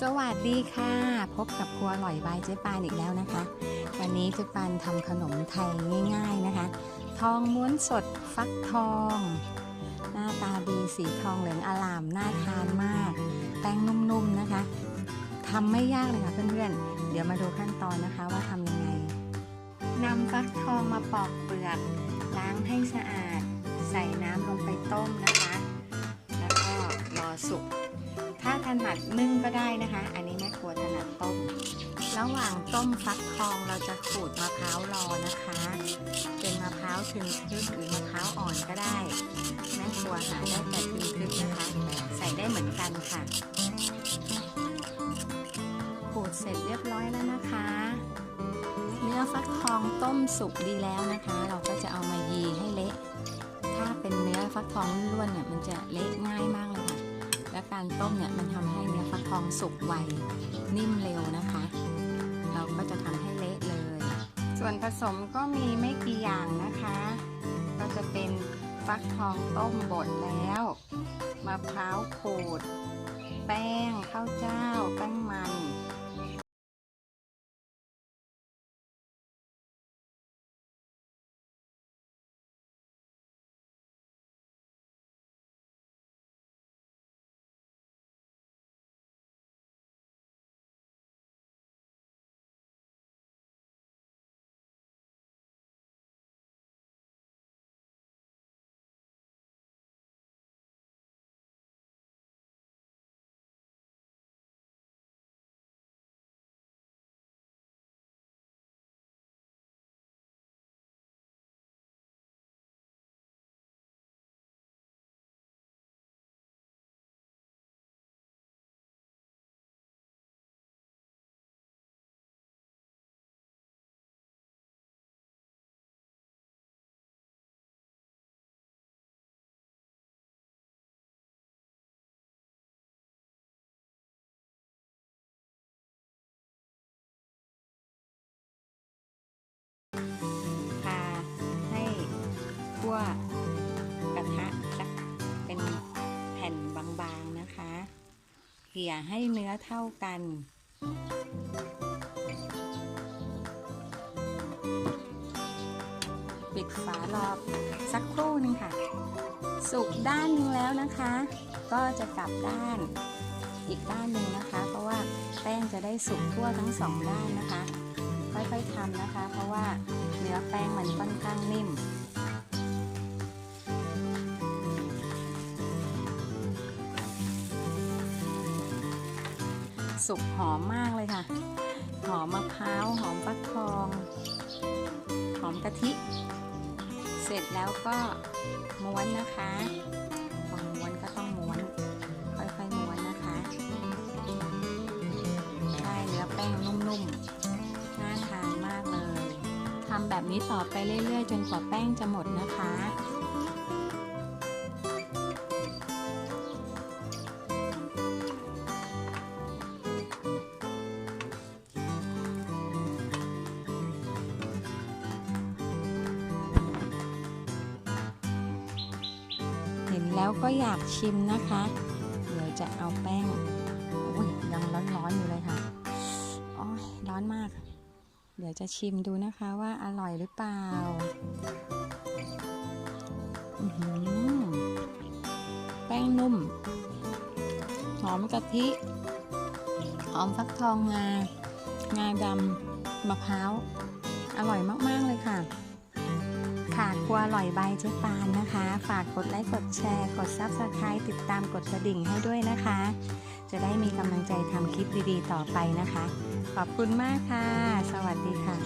สวัสดีค่ะ พบกับครัวอร่อยบายเจ๊ปานอีกแล้วนะคะ วันนี้เจ๊ปานทำขนมไทยง่าย ๆนะคะ ทองม้วนสดฟักทอง หน้าตาดีสีทองเหลืองอลามน่าทานมาก แป้งนุ่มๆนะคะทำไม่ยากเลยค่ะเพื่อนๆ เดี๋ยวมาดูขั้นตอนนะคะว่าทำยังไงนำฟักทองมาปอกเปลือกล้างให้สะอาด ใส่น้ำลงไปต้มนะคะ แล้วก็รอสุก นัดนึ่งก็ได้นะคะ อันนี้แม่ครัวถนัดต้ม ระหว่างต้มฟักทองเราจะขูดมะพร้าวรอนะคะ เป็นมะพร้าวถึงทึกหรือมะพร้าวอ่อนก็ได้ แม่ครัวหาได้แต่ถึงทึกนะคะ ใส่ได้เหมือนกันค่ะ ขูดเสร็จเรียบร้อยแล้วนะคะ เนื้อฟักทองต้มสุกดีแล้วนะคะ เราก็จะเอามายีให้เละ ถ้าเป็นเนื้อฟักทองล้วนๆเนี่ยมันจะเละง่ายมากเลยค่ะ การต้มเนี่ยมันทำให้เนื้อฟักทองสุกไวนิ่มเร็วนะคะ เราก็จะทำให้เละเลย ส่วนผสมก็มีไม่กี่อย่างนะคะ ก็จะเป็นฟักทองต้มบดแล้วมะพร้าวขูด แป้งข้าวเจ้าแป้งมัน วกระทะสักเป็นแผ่นบางๆนะคะเกลี่ยให้เนื้อเท่ากันปิดฝารอบสักครู่นึงค่ะ สุกด้านนึงแล้วนะคะ ก็จะกลับด้านอีกด้านหนึ่งนะคะ เพราะว่าแป้งจะได้สุกทั่วทั้งสองด้านนะคะ ค่อยๆทำนะคะ เพราะว่าเนื้อแป้งมันค่อนข้างนิ่ม สุกหอมมากเลยค่ะ หอมมะพร้าว หอมฟักทอง หอมกะทิ เสร็จแล้วก็ม้วนนะคะพอม้วนก็ต้องม้วน ค่อยๆม้วนนะคะได้เนื้อแป้งนุ่มๆ น่าทานมากเลยทำแบบนี้ต่อไปเรื่อยๆ จนกว่าแป้งจะหมดนะคะ แล้วก็อยากชิมนะคะ เดี๋ยวจะเอาแป้งอุ้ยยังร้อนๆอยู่เลยค่ะอ้ยร้อนมาก เดี๋ยวจะชิมดูนะคะว่าอร่อยหรือเปล่าแป้งนุ่ม หอมกะทิ หอมฟักทองงา งาดำมะพร้าว อร่อยมาก ๆ เลยค่ะ ค่ะครัวอร่อยใบเจ๊ปานนะคะ ฝากกดไลค์กดแชร์ กดซับสไครต์ติดตามกดกระดิ่งให้ด้วยนะคะ จะได้มีกำลังใจทำคลิปดีๆ ต่อไปนะคะ ขอบคุณมากค่ะ สวัสดีค่ะ